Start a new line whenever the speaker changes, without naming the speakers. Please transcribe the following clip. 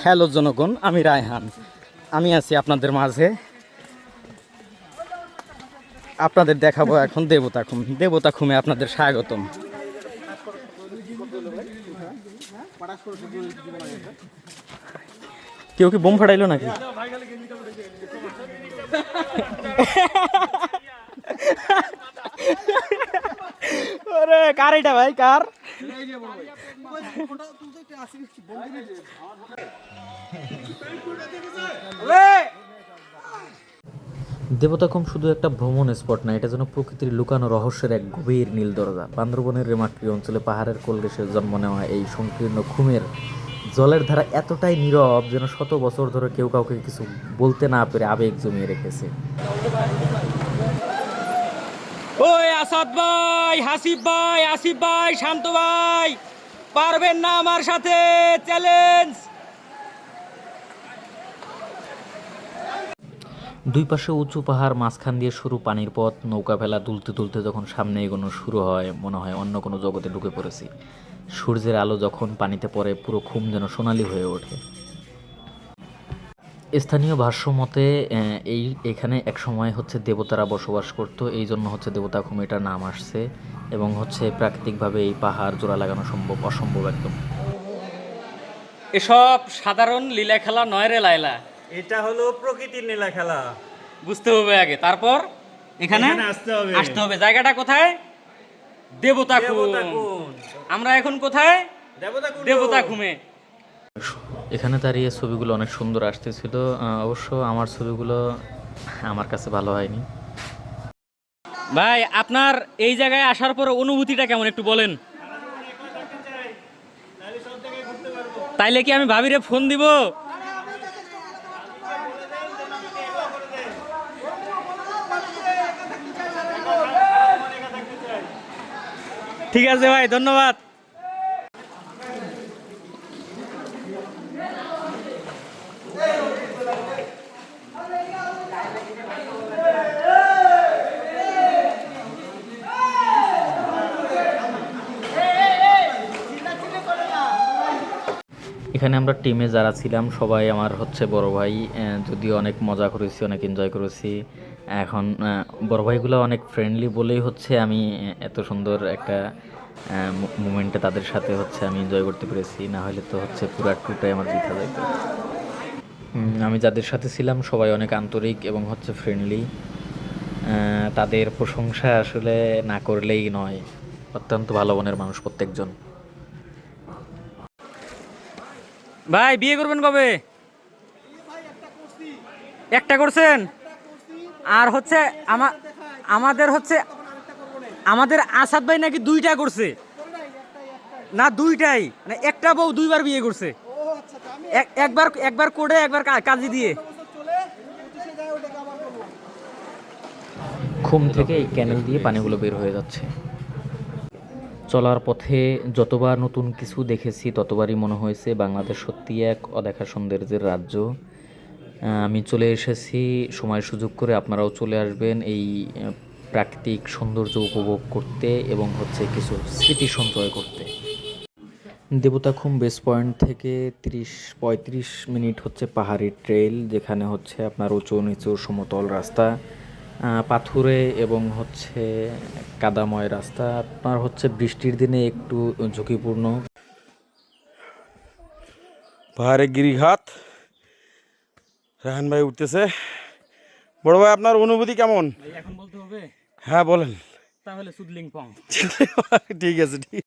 Hello জনগণ আমি রায়হান। আমি আছি আপনাদের মাঝে। আপনাদের দেখাবো এখন দেবতা খুম। দেবতা খুমে আপনাদের স্বাগতম। কেউ কি বোম ফাটাইলো নাকি? কার এটা ভাই? কার?
দেবতাখুম শুধু একটা ভ্রমণ স্পট না এটা যেন প্রকৃতির লুকানো রহস্যের এক গভীর নীল দরজা। বান্দরবনের রেমাট্রি অঞ্চলে পাহাড়ের কোলদেশে জন্ম নেওয়া এই সংকীর্ণ খুমের জলের ধারা এতটাই নীরব যেন শত বছর ধরে কেউ কাউকে কিছু বলতে না পেরে আবেগ জমিয়ে রেখেছে।
ওই আসাদ ভাই হাসিব ভাই আসিফ ভাই শান্ত ভাই পারবেন না আমার সাথে চ্যালেঞ্জ
দুই পাশে উঁচু পাহাড় মাঝখান দিয়ে শুরু পানির পথ, নৌকা ভেলা দুলতে দুলতে যখন সামনে এগোনো শুরু হয়, মনে হয় অন্য কোনো জগতে ঢুকে পড়েছি। সূর্যের আলো যখন পানিতে পড়ে, পুরো খুম যেন সোনালি হয়ে ওঠে। স্থানীয় ভাষ্য মতে এই এখানে এক সময় হচ্ছে দেবতারা বসবাস করত এই জন্য হচ্ছে দেবতা খুম এটার নাম আসছে এবং হচ্ছে প্রাকৃতিকভাবে এই পাহাড় জোড়া লাগানো সম্ভব অসম্ভব একদম।
এসব সাধারণ লীলা খেলা নয় রে লাইলা
এটা হলো প্রকৃতির লীলা খেলা।
বুঝতে হবে আগে। তারপর? এখানে?
আসতে হবে।
আসতে হবে। জায়গাটা কোথায়? দেবতা খুম আমরা এখন কোথায়?
দেবতা
দেবতা খুমে
এখানে দাঁড়িয়ে ছবিগুলো অনেক সুন্দর আসতেছিল অবশ্য আমার ছবিগুলো আমার কাছে ভালো হয়নি।
ভাই, আপনার এই জায়গায় আসার পর অনুভূতিটা কেমন একটু বলেন। তাইলে কি আমি ভাবিরে ফোন দিব? ঠিক আছে ভাই, ধন্যবাদ।
এখানে আমরা টিমে যারা ছিলাম, সবাই আমার হচ্ছে বড় ভাই যদিও অনেক মজা করেছি, অনেক এনজয় করেছি। এখন বড় ভাইগুলো অনেক ফ্রেন্ডলি বলেই হচ্ছে আমি এত সুন্দর একটা মুমেন্টে তাদের সাথে হচ্ছে আমি এনজয় করতে পেরেছি। না হলে তো হচ্ছে পুরো টুটাই আমার বৃথা যেত আমি যাদের সাথে ছিলাম, সবাই অনেক আন্তরিক এবং হচ্ছে ফ্রেন্ডলি তাদের প্রশংসা আসলে না করলেই নয়। অত্যন্ত ভালো মনের মানুষ প্রত্যেকজন।
ভাই, বিয়ে করবেন কবে? একটা করছেন? আর হচ্ছে আমা- আমাদের হচ্ছে, আমাদের আসাদ ভাই নাকি দুইটা করছে। না, দুইটাই। মানে একটা বউ দুইবার বিয়ে করছে। এক- একবার একবার করে একবার কাজী দিয়ে।
খুম থেকে এই ক্যানেল দিয়ে পানিগুলো বের হয়ে যাচ্ছে। চলার পথে যতবার নতুন কিছু দেখেছি, ততবারই মনে হয়েছে বাংলাদেশ সত্যি এক অদেখা সৌন্দর্যের রাজ্য। আমি চলে এসেছি সময় সুযোগ করে আপনারাও চলে আসবেন এই প্রাকৃতিক সৌন্দর্য উপভোগ করতে এবং হচ্ছে কিছু স্মৃতি সঞ্চয় করতে। দেবতাখুম বেস পয়েন্ট থেকে তিরিশ, পঁয়ত্রিশ মিনিট হচ্ছে পাহাড়ি ট্রেল যেখানে হচ্ছে আপনার উঁচু নিচু সমতল রাস্তা। পাথুরে এবং হচ্ছে কাদাময় রাস্তা। আপনার হচ্ছে বৃষ্টির দিনে একটু ঝুঁকিপূর্ণ।
পাহাড়ে গিরিঘাত। রাহান ভাই উঠতেছে। বড় ভাই আপনার অনুভূতি কেমন?
এখন বলতে হবে?
হ্যাঁ বলেন।
তাহলে সুদলিং পং।
ঠিক আছে ঠিক